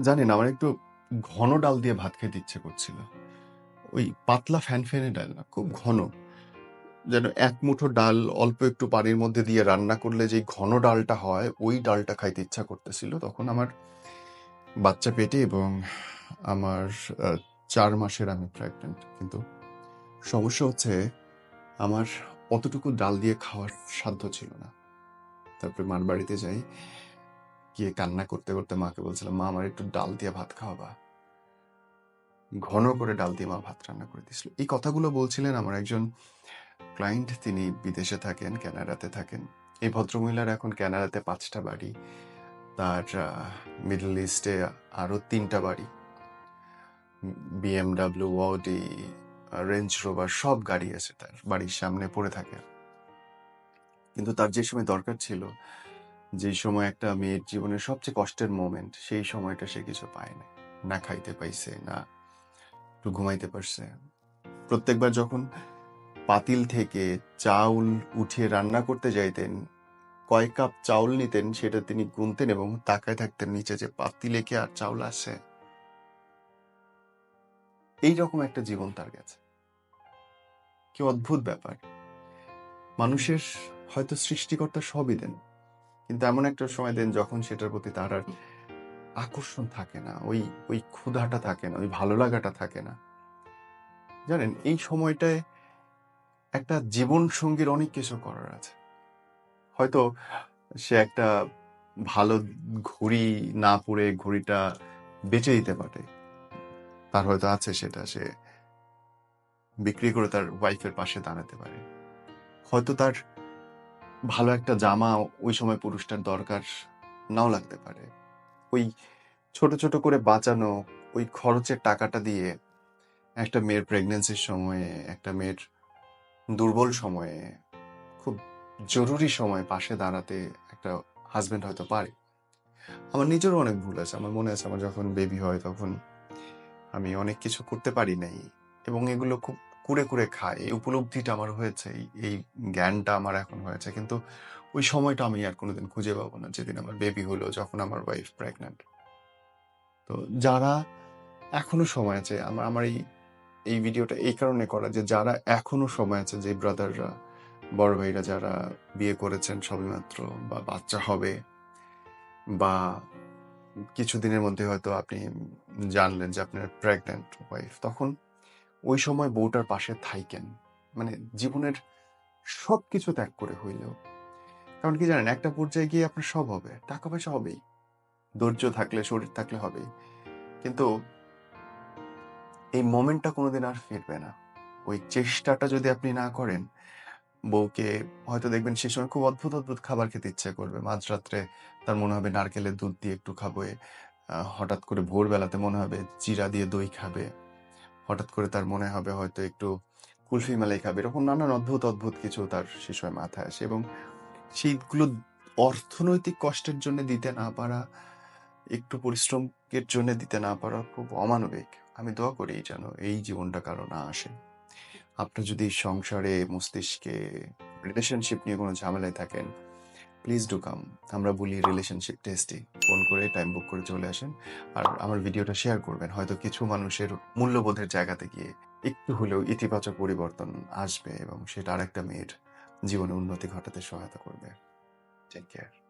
জানেন, আমার একটু ঘন ডাল দিয়ে ভাত খেতে ইচ্ছে করছিল। ওই পাতলা ফ্যানফ্যানে ডাল না, খুব ঘন। যেন এক মুঠো ডাল অল্প একটু পানির মধ্যে দিয়ে রান্না করলে যে ঘন ডালটা হয়, ওই ডালটা খাইতে ইচ্ছা করতেছিল। তখন আমার বাচ্চা পেটে এবং আমার চার মাসের আমি প্রেগনেন্ট কিন্তু সমস্যা হচ্ছে, আমার অতটুকু ডাল দিয়ে খাওয়ার সাধ্য ছিল না। তারপরে মার বাড়িতে যাই গিয়ে কান্না করতে করতে মাকে বলছিলাম, মা, আমার একটু ডাল দিয়ে ভাত খাওয়াবা। ঘন করে ডাল দিয়ে মা ভাত রান্না করে দিয়েছিল। এই কথাগুলো বলছিলেন আমার একজন ক্লায়েন্ট। তিনি বিদেশে থাকেন, ক্যানাডাতে থাকেন। এই ভদ্রমহিলার এখন কানাডাতে পাঁচটা বাড়ি। তার মিডল ইস্টে আরও তিনটা বাড়ি। বিএমডাব্লিউ ওডি রেঞ্জ রোভার সব গাড়ি আছে তার, বাড়ির সামনে পড়ে থাকে। কিন্তু তার যে সময় দরকার ছিল যে সময় একটা মেয়ের জীবনের সবচেয়ে কষ্টের মোমেন্ট সেই সময়টা সে কিছু পায় না না খাইতে পাইছে, না একটু ঘুমাইতে পারছে। প্রত্যেকবার যখন পাতিল থেকে চাউল উঠিয়ে রান্না করতে যাইতেন কয় কাপ চাউল নিতেন, সেটা তিনি গুনতেন এবং তাকায় থাকতেন নিচে যে পাতিলে কি আর চাউল আসে এইরকম একটা জীবন তার কাছে কি অদ্ভুত ব্যাপার। মানুষের হয়তো সৃষ্টিকর্তা সবই দেন। কিন্তু এমন একটা সময় দেন যখন সেটার প্রতি তার আর আকর্ষণ থাকে না, ওই ওই ক্ষুধাটা থাকে না, ওই ভালো লাগাটা থাকে না। জানেন, এই সময়টায় একটা জীবন সঙ্গীর অনেক কিছু করার আছে। হয়তো সে একটা ভালো ঘড়ি না পরে ঘড়িটা বেচে দিতে পারে। তার হয়তো আছে সেটা, সে বিক্রি করে তার ওয়াইফের পাশে দাঁড়াতে পারে। হয়তো তার ভালো একটা জামা ওই সময় পুরুষটার দরকার নাও লাগতে পারে। ওই ছোট ছোট করে বাঁচানো, ওই খরচের টাকাটা দিয়ে একটা মেয়ের প্রেগনেন্সির সময়ে, একটা মেয়ের দুর্বল সময়ে, খুব জরুরি সময় পাশে দাঁড়াতে একটা হাজব্যান্ড হয়তো পারে। আমার নিজেরও অনেক ভুল আছে। আমার মনে আছে, আমার যখন বেবি হয় তখন আমি অনেক কিছু করতে পারি নাই এবং এগুলো খুব কুড়ে কুড়ে খায়। এই উপলব্ধিটা আমার হয়েছে, এই- জ্ঞানটা আমার এখন হয়েছে। কিন্তু ওই সময়টা আমি আর কোনোদিন খুঁজে পাবো না, যেদিন আমার বেবি হলো, যখন আমার ওয়াইফ প্রেগনেন্ট তো যারা এখনও সময় আছে, আমার আমার এই এই ভিডিওটা এই কারণে করা যে যারা এখনও সময় আছে, যে ব্রাদাররা বড় ভাইরা যারা বিয়ে করেছেন সবেমাত্র বা বাচ্চা হবে বা কিছুদিনের মধ্যে হয়তো আপনি জানলেন যে আপনার প্রেগনেন্ট ওয়াইফ তখন ওই সময় বউটার পাশে থাইকেন। মানে জীবনের সব কিছু ত্যাগ করে হইলেও। কারণ কি জানেন, একটা পর্যায়ে গিয়ে আপনার সব হবে, টাকা পয়সা হবেই। ধৈর্য থাকলে, শরীর থাকলে হবেই। কিন্তু এই মোমেন্টটা কোনোদিন আর ফিরবে না। ওই চেষ্টাটা যদি আপনি না করেন, বউকে হয়তো দেখবেন সে সময় খুব অদ্ভুত অদ্ভুত খাবার খেতে ইচ্ছে করবে। মাঝরাত্রে তার মনে হবে, নারকেলের দুধ দিয়ে একটু খাবে। হঠাৎ করে ভোরবেলাতে মনে হবে, জিরা দিয়ে দই খাবে। হঠাৎ করে তার মনে হবে হয়তো একটু কুলফি মালাই খাবে, এরকম নানান অদ্ভুত অদ্ভুত কিছু তার সময় মাথায় আসে এবং সেইগুলো অর্থনৈতিক কষ্টের জন্য দিতে না পারা, একটু পরিশ্রমের জন্য দিতে না পারা খুব অমানবিক। আমি দোয়া করি যেন এই জীবনটা কারও না আসে। আপনার যদি সংসারে মস্তিষ্কে রিলেশনশিপ নিয়ে কোনো ঝামেলায় থাকেন প্লিজ ডু কাম আমরা বলি রিলেশনশিপ টেস্টি ফোন করে টাইম বুক করে চলে আসেন। আর আমার ভিডিওটা শেয়ার করবেন। হয়তো কিছু মানুষের মূল্যবোধের জায়গাতে গিয়ে একটু হলেও ইতিবাচক পরিবর্তন আসবে এবং সেটা আরেকটা মেয়ের জীবনে উন্নতি ঘটাতে সহায়তা করবে। Take care